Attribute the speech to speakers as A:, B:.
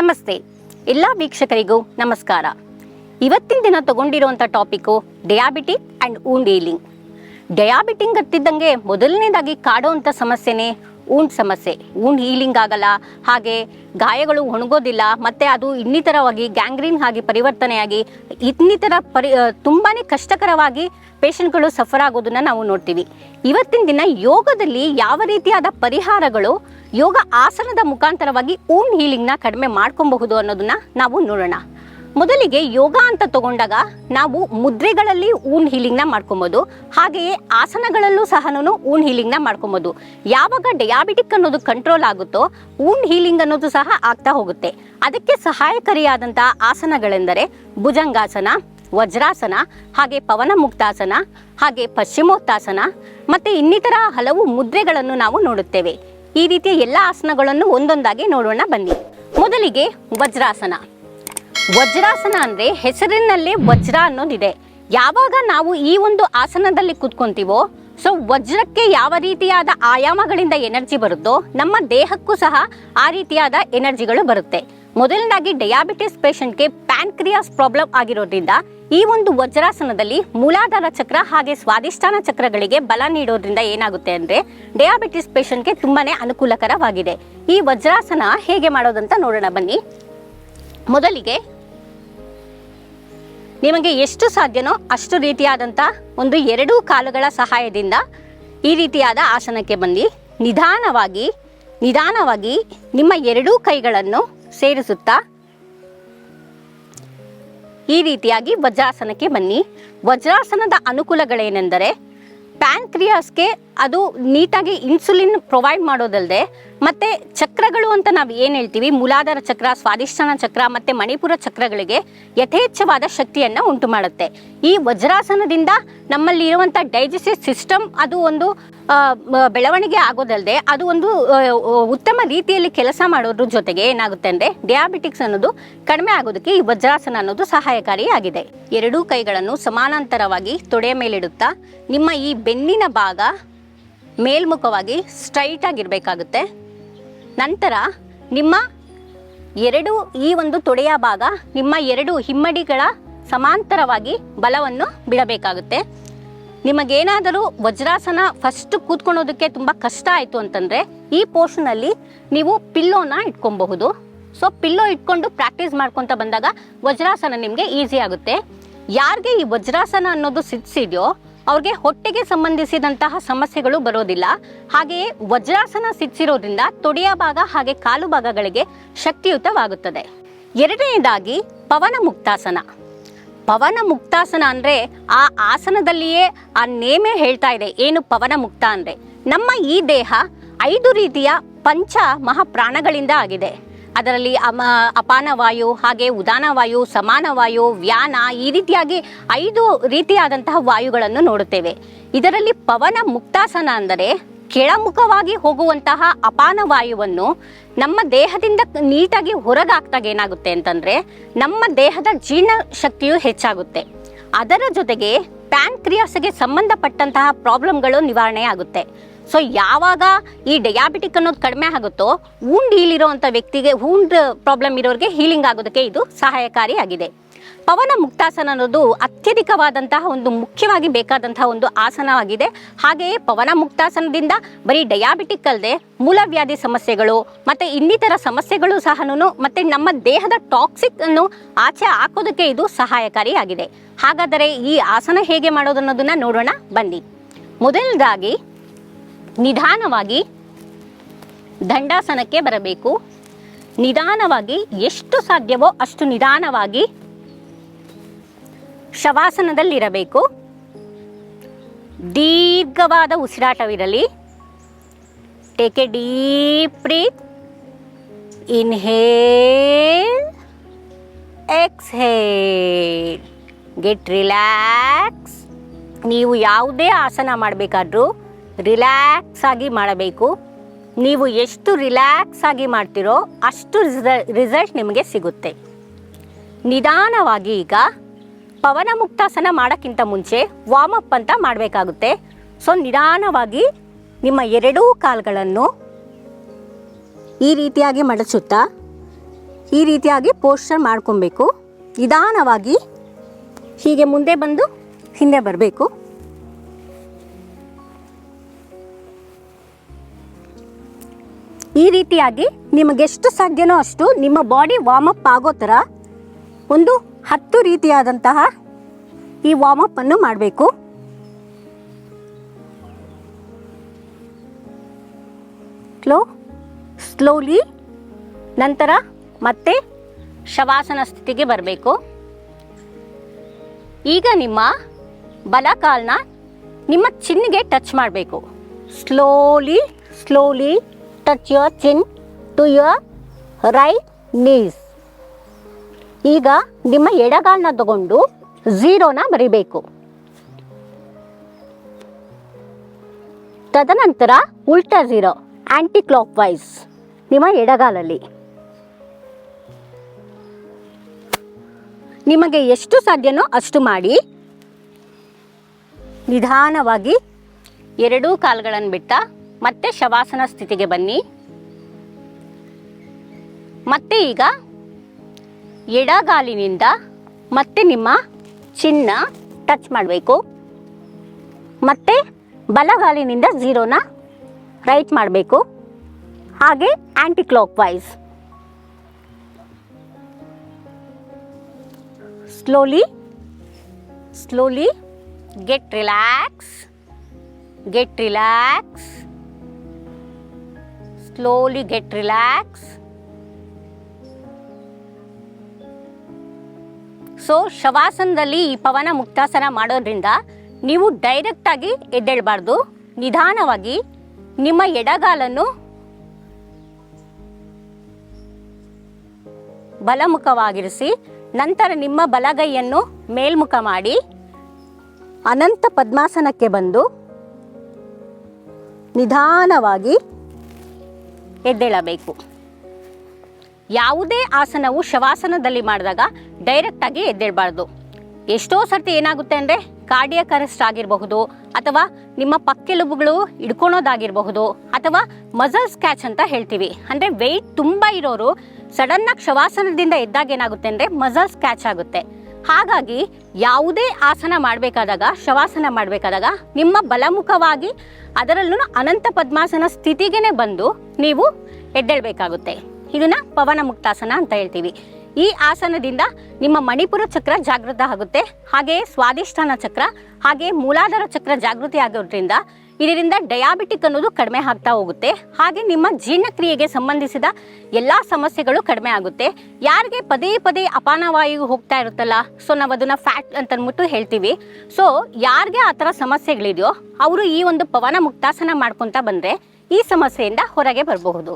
A: ನಮಸ್ತೆ. ಎಲ್ಲ ವೀಕ್ಷಕರಿಗೂ ನಮಸ್ಕಾರ. ಇವತ್ತಿನ ದಿನ ತಗೊಂಡಿರುವಂಥ topic diabetic and wound healing diabetes ಹತ್ತಿದ್ದಂಗೆ ಮೊದಲನೇದಾಗಿ ಕಾಡುವಂಥ ಸಮಸ್ಯೆನೇ ಊಂಡ್ ಸಮಸ್ಯೆ ಊಂಡ್ ಹೀಲಿಂಗ್ ಆಗಲ್ಲ, ಹಾಗೆ ಗಾಯಗಳು ಒಣಗೋದಿಲ್ಲ, ಮತ್ತು ಅದು ಇನ್ನಿತರವಾಗಿ ಗ್ಯಾಂಗ್ರೀನ್ ಆಗಿ ಪರಿವರ್ತನೆಯಾಗಿ ಇನ್ನಿತರ ಪರಿ ತುಂಬಾ ಕಷ್ಟಕರವಾಗಿ ಪೇಷಂಟ್ಗಳು ಸಫರ್ ಆಗೋದನ್ನ ನಾವು ನೋಡ್ತೀವಿ. ಇವತ್ತಿನ ದಿನ ಯೋಗದಲ್ಲಿ ಯಾವ ರೀತಿಯಾದ ಪರಿಹಾರಗಳು ಯೋಗ ಆಸನದ ಮುಖಾಂತರವಾಗಿ ಊನ್ ಹೀಲಿಂಗ್ನ ಕಡಿಮೆ ಮಾಡ್ಕೊಬಹುದು ಅನ್ನೋದನ್ನ ನಾವು ನೋಡೋಣ. ಮೊದಲಿಗೆ ಯೋಗ ಅಂತ ತಗೊಂಡಾಗ ನಾವು ಮುದ್ರೆಗಳಲ್ಲಿ ಊನ್ ಹೀಲಿಂಗ್ನ ಮಾಡ್ಕೊಬೋದು, ಹಾಗೆಯೇ ಆಸನಗಳಲ್ಲೂ ಸಹ ಊನ್ ಹೀಲಿಂಗ್ನ ಮಾಡ್ಕೊಬೋದು. ಯಾವಾಗ ಡಯಾಬಿಟಿಕ್ ಅನ್ನೋದು ಕಂಟ್ರೋಲ್ ಆಗುತ್ತೋ, ಊನ್ ಹೀಲಿಂಗ್ ಅನ್ನೋದು ಸಹ ಆಗ್ತಾ ಹೋಗುತ್ತೆ. ಅದಕ್ಕೆ ಸಹಾಯಕಾರಿಯಾದಂಥ ಆಸನಗಳೆಂದರೆ ಭುಜಂಗಾಸನ, ವಜ್ರಾಸನ, ಹಾಗೆ ಪವನ ಮುಕ್ತಾಸನ, ಹಾಗೆ ಪಶ್ಚಿಮೋತ್ತಾಸನ, ಮತ್ತೆ ಇನ್ನಿತರ ಹಲವು ಮುದ್ರೆಗಳನ್ನು ನಾವು ನೋಡುತ್ತೇವೆ. ಈ ರೀತಿಯ ಎಲ್ಲ ಆಸನಗಳನ್ನು ಒಂದೊಂದಾಗಿ ನೋಡೋಣ ಬನ್ನಿ. ಮೊದಲಿಗೆ ವಜ್ರಾಸನ. ವಜ್ರಾಸನ ಅಂದರೆ ಹೆಸರಿನಲ್ಲೇ ವಜ್ರ ಅನ್ನೋದಿದೆ. ಯಾವಾಗ ನಾವು ಈ ಒಂದು ಆಸನದಲ್ಲಿ ಕೂತ್ಕೊಂತೀವೋ, ಸೊ ವಜ್ರಕ್ಕೆ ಯಾವ ರೀತಿಯಾದ ಆಯಾಮಗಳಿಂದ ಎನರ್ಜಿ ಬರುತ್ತೋ, ನಮ್ಮ ದೇಹಕ್ಕೂ ಸಹ ಆ ರೀತಿಯಾದ ಎನರ್ಜಿಗಳು ಬರುತ್ತೆ. ಮೊದಲನೇದಾಗಿ ಡಯಾಬಿಟಿಸ್ ಪೇಷಂಟ್ಗೆ ಪ್ಯಾನ್ಕ್ರಿಯಾಸ್ ಪ್ರಾಬ್ಲಮ್ ಆಗಿರೋದ್ರಿಂದ ಈ ಒಂದು ವಜ್ರಾಸನದಲ್ಲಿ ಮೂಲಾಧಾರ ಚಕ್ರ ಹಾಗೆ ಸ್ವಾದಿಷ್ಠಾನ ಚಕ್ರಗಳಿಗೆ ಬಲ ನೀಡೋದ್ರಿಂದ ಏನಾಗುತ್ತೆ ಅಂದ್ರೆ ಡಯಾಬಿಟಿಸ್ ಪೇಷಂಟ್ಗೆ ತುಂಬಾನೇ ಅನುಕೂಲಕರವಾಗಿದೆ. ಈ ವಜ್ರಾಸನ ಹೇಗೆ ಮಾಡೋದಂತ ನೋಡೋಣ ಬನ್ನಿ. ಮೊದಲಿಗೆ ನಿಮಗೆ ಎಷ್ಟು ಸಾಧ್ಯನೋ ಅಷ್ಟು ರೀತಿಯಾದಂಥ ಒಂದು ಎರಡೂ ಕಾಲುಗಳ ಸಹಾಯದಿಂದ ಈ ರೀತಿಯಾದ ಆಸನಕ್ಕೆ ಬಂದು ನಿಧಾನವಾಗಿ ನಿಧಾನವಾಗಿ ನಿಮ್ಮ ಎರಡೂ ಕೈಗಳನ್ನು ಸೇರಿಸುತ್ತಾ ಈ ರೀತಿಯಾಗಿ ವಜ್ರಾಸನಕ್ಕೆ ಬನ್ನಿ. ವಜ್ರಾಸನದ ಅನುಕೂಲಗಳೇನೆಂದರೆ ಪ್ಯಾನ್ಕ್ರಿಯಾಸ್ಗೆ ಅದು ನೀಟಾಗಿ ಇನ್ಸುಲಿನ್ ಪ್ರೊವೈಡ್ ಮಾಡೋದಲ್ಲದೆ ಮತ್ತೆ ಚಕ್ರಗಳು ಅಂತ ನಾವು ಏನು ಹೇಳ್ತೀವಿ? ಮೂಲಾಧಾರ ಚಕ್ರ, ಸ್ವಾದಿಷ್ಠಾನ ಚಕ್ರ, ಮತ್ತೆ ಮಣಿಪುರ ಚಕ್ರಗಳಿಗೆ ಯಥೇಚ್ಛವಾದ ಶಕ್ತಿಯನ್ನು ಉಂಟು ಮಾಡುತ್ತೆ ಈ ವಜ್ರಾಸನದಿಂದ ನಮ್ಮಲ್ಲಿ ಇರುವಂಥ ಡೈಜೆಸ್ಟಿವ್ ಸಿಸ್ಟಮ್ ಅದು ಒಂದು ಬೆಳವಣಿಗೆ ಆಗೋದಲ್ಲದೆ ಅದು ಒಂದು ಉತ್ತಮ ರೀತಿಯಲ್ಲಿ ಕೆಲಸ ಮಾಡೋದ್ರ ಜೊತೆಗೆ ಏನಾಗುತ್ತೆ ಅಂದರೆ ಡಯಾಬಿಟಿಕ್ಸ್ ಅನ್ನೋದು ಕಡಿಮೆ ಆಗೋದಕ್ಕೆ ಈ ವಜ್ರಾಸನ ಅನ್ನೋದು ಸಹಾಯಕಾರಿಯಾಗಿದೆ. ಎರಡೂ ಕೈಗಳನ್ನು ಸಮಾನಾಂತರವಾಗಿ ತೊಡೆಯ ಮೇಲಿಡುತ್ತಾ ನಿಮ್ಮ ಈ ಬೆನ್ನಿನ ಭಾಗ ಮೇಲ್ಮುಖವಾಗಿ ಸ್ಟ್ರೈಟ್ ಆಗಿರಬೇಕಾಗುತ್ತೆ. ನಂತರ ನಿಮ್ಮ ಎರಡು, ಈ ಒಂದು ತೊಡೆಯ ಭಾಗ ನಿಮ್ಮ ಎರಡು ಹಿಮ್ಮಡಿಗಳ ಸಮಾಂತರವಾಗಿ ಬಲವನ್ನು ಬಿಡಬೇಕಾಗುತ್ತೆ. ನಿಮಗೇನಾದರೂ ವಜ್ರಾಸನ ಫಸ್ಟ್ ಕೂತ್ಕೊಳ್ಳೋದಕ್ಕೆ ತುಂಬ ಕಷ್ಟ ಆಯಿತು ಅಂತಂದರೆ ಈ ಪೋರ್ಷನಲ್ಲಿ ನೀವು ಪಿಲ್ಲೋನ ಇಟ್ಕೊಬಹುದು. ಸೊ ಪಿಲ್ಲೋ ಇಟ್ಕೊಂಡು ಪ್ರಾಕ್ಟೀಸ್ ಮಾಡ್ಕೊತ ಬಂದಾಗ ವಜ್ರಾಸನ ನಿಮಗೆ ಈಸಿ ಆಗುತ್ತೆ. ಯಾರಿಗೆ ಈ ವಜ್ರಾಸನ ಅನ್ನೋದು ಸಿದ್ಧಿಸಿದೆಯೋ ಅವ್ರಿಗೆ ಹೊಟ್ಟೆಗೆ ಸಂಬಂಧಿಸಿದಂತಹ ಸಮಸ್ಯೆಗಳು ಬರೋದಿಲ್ಲ. ಹಾಗೆಯೇ ವಜ್ರಾಸನ ಸಿದ್ಧಿಸಿರೋದ್ರಿಂದ ತೊಡೆಯ ಭಾಗ ಹಾಗೆ ಕಾಲು ಭಾಗಗಳಿಗೆ ಶಕ್ತಿಯುತವಾಗುತ್ತದೆ. ಎರಡನೇದಾಗಿ ಪವನ ಮುಕ್ತಾಸನ ಪವನ ಮುಕ್ತಾಸನ ಅಂದ್ರೆ ಆ ಆಸನದಲ್ಲಿಯೇ ಆ ನೇಮೆ ಹೇಳ್ತಾ ಇದೆ. ಏನು ಪವನ ಮುಕ್ತ ಅಂದ್ರೆ? ನಮ್ಮ ಈ ದೇಹ ಐದು ರೀತಿಯ ಪಂಚ ಮಹಾಪ್ರಾಣಗಳಿಂದ ಆಗಿದೆ. ಅದರಲ್ಲಿ ಅಮ, ಅಪಾನ ವಾಯು, ಹಾಗೆ ಉದಾನ ವಾಯು, ಸಮಾನ ವಾಯು, ವ್ಯಾನ ಈ ರೀತಿಯಾಗಿ ಐದು ರೀತಿಯಾದಂತಹ ವಾಯುಗಳನ್ನು ನೋಡುತ್ತೇವೆ. ಇದರಲ್ಲಿ ಪವನ ಮುಕ್ತಾಸನ ಅಂದರೆ ಕೆಳಮುಖವಾಗಿ ಹೋಗುವಂತಹ ಅಪಾನ ವಾಯುವನ್ನು ನಮ್ಮ ದೇಹದಿಂದ ನೀಟಾಗಿ ಹೊರಗಾಕ್ದಾಗ ಏನಾಗುತ್ತೆ ಅಂತಂದ್ರೆ ನಮ್ಮ ದೇಹದ ಜೀರ್ಣ ಶಕ್ತಿಯು ಹೆಚ್ಚಾಗುತ್ತೆ. ಅದರ ಜೊತೆಗೆ ಪ್ಯಾನ್ಕ್ರಿಯಾಸ್ಗೆ ಸಂಬಂಧಪಟ್ಟಂತಹ ಪ್ರಾಬ್ಲಮ್ಗಳು ನಿವಾರಣೆ ಆಗುತ್ತೆ. ಸೊ ಯಾವಾಗ ಈ ಡಯಾಬಿಟಿಕ್ ಅನ್ನೋದು ಕಡಿಮೆ ಆಗುತ್ತೋ ಊಂಡ್ ಹೀಲಿರುವಂಥ ವ್ಯಕ್ತಿಗೆ ಊಂಡ್ ಪ್ರಾಬ್ಲಮ್ ಇರೋರಿಗೆ ಹೀಲಿಂಗ್ ಆಗೋದಕ್ಕೆ ಇದು ಸಹಾಯಕಾರಿಯಾಗಿದೆ. ಪವನ ಮುಕ್ತಾಸನ ಅನ್ನೋದು ಅತ್ಯಧಿಕವಾದಂತಹ ಒಂದು ಮುಖ್ಯವಾಗಿ ಬೇಕಾದಂತಹ ಒಂದು ಆಸನವಾಗಿದೆ. ಹಾಗೆಯೇ ಪವನ ಮುಕ್ತಾಸನದಿಂದ ಬರೀ ಡಯಾಬಿಟಿಕ್ ಅಲ್ಲದೆ ಮೂಲವ್ಯಾಧಿ ಸಮಸ್ಯೆಗಳು ಮತ್ತೆ ಇನ್ನಿತರ ಸಮಸ್ಯೆಗಳು ಸಹ ಮತ್ತೆ ನಮ್ಮ ದೇಹದ ಟಾಕ್ಸಿಕ್ ಅನ್ನು ಆಚೆ ಹಾಕೋದಕ್ಕೆ ಇದು ಸಹಾಯಕಾರಿಯಾಗಿದೆ. ಹಾಗಾದರೆ ಈ ಆಸನ ಹೇಗೆ ಮಾಡೋದು ಅನ್ನೋದನ್ನ ನೋಡೋಣ, ಬನ್ನಿ. ಮೊದಲದಾಗಿ ನಿಧಾನವಾಗಿ ದಂಡಾಸನಕ್ಕೆ ಬರಬೇಕು. ನಿಧಾನವಾಗಿ ಎಷ್ಟು ಸಾಧ್ಯವೋ ಅಷ್ಟು ನಿಧಾನವಾಗಿ ಶವಾಸನದಲ್ಲಿರಬೇಕು. ದೀರ್ಘವಾದ ಉಸಿರಾಟವಿರಲಿ. Take a deep breath inhale exhale get relax ನೀವು ಯಾವುದೇ ಆಸನ ಮಾಡಬೇಕಾದ್ರೂ ರಿಲ್ಯಾಕ್ಸ್ ಆಗಿ ಮಾಡಬೇಕು. ನೀವು ಎಷ್ಟು ರಿಲ್ಯಾಕ್ಸ್ ಆಗಿ ಮಾಡ್ತೀರೋ ಅಷ್ಟು ರಿಸಲ್ಟ್ ನಿಮಗೆ ಸಿಗುತ್ತೆ. ನಿಧಾನವಾಗಿ ಈಗ ಪವನ ಮುಕ್ತಾಸನ ಮಾಡೋಕ್ಕಿಂತ ಮುಂಚೆ ವಾರ್ಮಪ್ ಅಂತ ಮಾಡಬೇಕಾಗುತ್ತೆ. ಸೊ ನಿಧಾನವಾಗಿ ನಿಮ್ಮ ಎರಡೂ ಕಾಲುಗಳನ್ನು ಈ ರೀತಿಯಾಗಿ ಮಡಚುತ್ತಾ, ಈ ರೀತಿಯಾಗಿ ಪೋಸ್ಟರ್ ಮಾಡ್ಕೊಬೇಕು. ನಿಧಾನವಾಗಿ ಹೀಗೆ ಮುಂದೆ ಬಂದು ಹಿಂದೆ ಬರಬೇಕು. ಈ ರೀತಿಯಾಗಿ ನಿಮಗೆಷ್ಟು ಸಾಧ್ಯನೋ ಅಷ್ಟು ನಿಮ್ಮ ಬಾಡಿ ವಾರ್ಮಪ್ ಆಗೋ ಥರ ಒಂದು ಹತ್ತು ರೀತಿಯಾದಂತಹ ಈ ವಾರ್ಮಪ್ ಅನ್ನು ಮಾಡಬೇಕು. ಸ್ಲೋ ಸ್ಲೋಲಿ ನಂತರ ಮತ್ತೆ ಶವಾಸನ ಸ್ಥಿತಿಗೆ ಬರಬೇಕು. ಈಗ ನಿಮ್ಮ ಬಲ ನಿಮ್ಮ ಚಿನ್ನಿಗೆ ಟಚ್ ಮಾಡಬೇಕು. Slowly slowly touch your chin to your right knees ಈಗ ನಿಮ್ಮ ಎಡಗಾಲನ್ನ ತಗೊಂಡು ಝೀರೋನ ಬರಿಬೇಕು. ತದನಂತರ ಉಲ್ಟಾ ಝೀರೋ ಆಂಟಿ ಕ್ಲಾಕ್ ವೈಸ್ ನಿಮ್ಮ ಎಡಗಾಲಲ್ಲಿ. ನಿಮಗೆ ಎಷ್ಟು ಸಾಧ್ಯನೋ ಅಷ್ಟು ಮಾಡಿ. ನಿಧಾನವಾಗಿ ಎರಡೂ ಕಾಲುಗಳನ್ನು ಬಿಟ್ಟ ಮತ್ತೆ ಶವಾಸನ ಸ್ಥಿತಿಗೆ ಬನ್ನಿ. ಮತ್ತೆ ಈಗ ಎಡಗಾಲಿನಿಂದ ಮತ್ತೆ ನಿಮ್ಮ ಚಿನ್ನ ಟಚ್ ಮಾಡಬೇಕು. ಮತ್ತೆ ಬಲಗಾಲಿನಿಂದ ಝೀರೋನ ರೈಟ್ ಮಾಡಬೇಕು. ಹಾಗೆ anticlockwise slowly slowly get relax get relax slowly get relax so ಶವಾಸನದಲ್ಲಿ ಈ ಪವನ ಮುಕ್ತಾಸನ ಮಾಡೋದ್ರಿಂದ ನೀವು ಡೈರೆಕ್ಟಾಗಿ ಎದ್ದೇಳಬಾರ್ದು. ನಿಧಾನವಾಗಿ ನಿಮ್ಮ ಎಡಗಾಲನ್ನು ಬಲಮುಖವಾಗಿರಿಸಿ, ನಂತರ ನಿಮ್ಮ ಬಲಗೈಯನ್ನು ಮೇಲ್ಮುಖ ಮಾಡಿ, ಅನಂತ ಪದ್ಮಾಸನಕ್ಕೆ ಬಂದು ನಿಧಾನವಾಗಿ ಎದ್ದೇಳಬೇಕು. ಯಾವುದೇ ಆಸನವು ಶವಾಸನದಲ್ಲಿ ಮಾಡಿದಾಗ ಡೈರೆಕ್ಟಾಗಿ ಎದ್ದೇಳಬಾರ್ದು. ಎಷ್ಟೋ ಸರ್ತಿ ಏನಾಗುತ್ತೆ ಅಂದರೆ ಕಾರ್ಡಿಯಕ್ ಅರೆಸ್ಟ್ ಆಗಿರಬಹುದು, ಅಥವಾ ನಿಮ್ಮ ಪಕ್ಕೆಲುಬುಗಳು ಹಿಡ್ಕೊಳೋದಾಗಿರಬಹುದು, ಅಥವಾ ಮಸಲ್ ಸ್ಕ್ಯಾಚ್ ಅಂತ ಹೇಳ್ತೀವಿ. ಅಂದರೆ ವೆಯ್ಟ್ ತುಂಬ ಇರೋರು ಸಡನ್ನಾಗಿ ಶವಾಸನದಿಂದ ಎದ್ದಾಗ ಏನಾಗುತ್ತೆ ಅಂದರೆ ಮಸಲ್ಸ್ ಕ್ಯಾಚ್ ಆಗುತ್ತೆ. ಹಾಗಾಗಿ ಯಾವುದೇ ಆಸನ ಮಾಡಬೇಕಾದಾಗ, ಶವಾಸನ ಮಾಡಬೇಕಾದಾಗ ನಿಮ್ಮ ಬಲಮುಖವಾಗಿ ಅದರಲ್ಲೂ ಅನಂತ ಪದ್ಮಾಸನ ಸ್ಥಿತಿಗೇ ಬಂದು ನೀವು ಎದ್ದೇಳಬೇಕಾಗುತ್ತೆ. ಇದನ್ನ ಪವನ ಮುಕ್ತಾಸನ ಅಂತ ಹೇಳ್ತೀವಿ. ಈ ಆಸನದಿಂದ ನಿಮ್ಮ ಮಣಿಪುರ ಚಕ್ರ ಜಾಗೃತ ಆಗುತ್ತೆ. ಹಾಗೆಯೇ ಸ್ವಾದಿಷ್ಠಾನ ಚಕ್ರ ಹಾಗೆ ಮೂಲಾಧಾರ ಚಕ್ರ ಜಾಗೃತಿ ಆಗೋದ್ರಿಂದ ಇದರಿಂದ ಡಯಾಬಿಟಿಕ್ ಅನ್ನೋದು ಕಡಿಮೆ ಆಗ್ತಾ ಹೋಗುತ್ತೆ. ಹಾಗೆ ನಿಮ್ಮ ಜೀರ್ಣಕ್ರಿಯೆಗೆ ಸಂಬಂಧಿಸಿದ ಎಲ್ಲ ಸಮಸ್ಯೆಗಳು ಕಡಿಮೆ ಆಗುತ್ತೆ. ಯಾರಿಗೆ ಪದೇ ಪದೇ ಅಪಾನವಾಯು ಹೋಗ್ತಾ ಇರುತ್ತಲ್ಲ ಸೊ ನಾವು ಅದನ್ನ ಫ್ಯಾಟ್ ಅಂತ ಅಂದ್ಬಿಟ್ಟು ಹೇಳ್ತೀವಿ. ಸೊ ಯಾರಿಗೆ ಆ ಥರ ಸಮಸ್ಯೆಗಳಿದೆಯೋ, ಅವರು ಈ ಒಂದು ಪವನ ಮುಕ್ತಾಸನ ಮಾಡ್ಕೊತಾ ಬಂದರೆ ಈ ಸಮಸ್ಯೆಯಿಂದ ಹೊರಗೆ ಬರಬಹುದು.